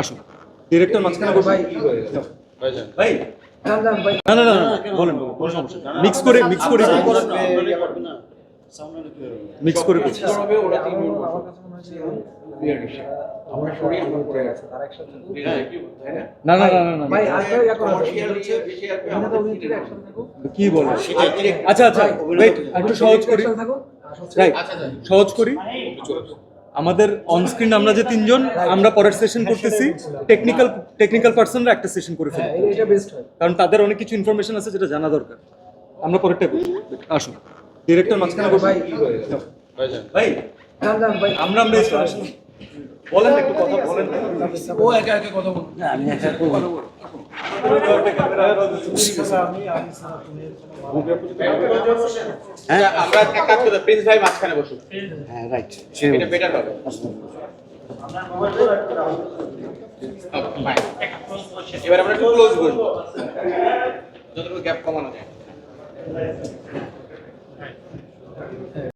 আসুন। ডিরেক্টর মাঝখানে ভাই না না না না, বলেন বলেন কোনো সমস্যা মিক্স করে মিক্স করে মিক্স করে করছি। না না না না না ভাই আসলে করো কি বলেন? আচ্ছা আচ্ছা। ওয়েট একটু সহজ করি। রাইট সহজ করি। আমাদের অন স্ক্রিন আমরা যে তিনজন আমরা পরের সেশন করতেছি। টেকনিক্যাল টেকনিক্যাল পার্সনরা একটা সেশন করে ফেলি হ্যাঁ, এটা বেস্ট হয়। কারণ তাদের অনেক কিছু ইনফরমেশন আছে যেটা জানা দরকার। আমরা পরেরটা করি। আসুন। ডিরেক্টর মাঝখানে ভাই ভাই আমরা আমরা এসে আসুন। বলেন একটু কথা বলেন। ও একা একা কথা বলুন হ্যাঁ আমরা এক কাজ করতে প্রিন্স ভাই মাঝখানে বসুন হ্যাঁ রাইট এটা বেটার হবে। Fine. এবার আমরা একটু ক্লোজ বসবো যতটুকু গ্যাপ কমানো যায়।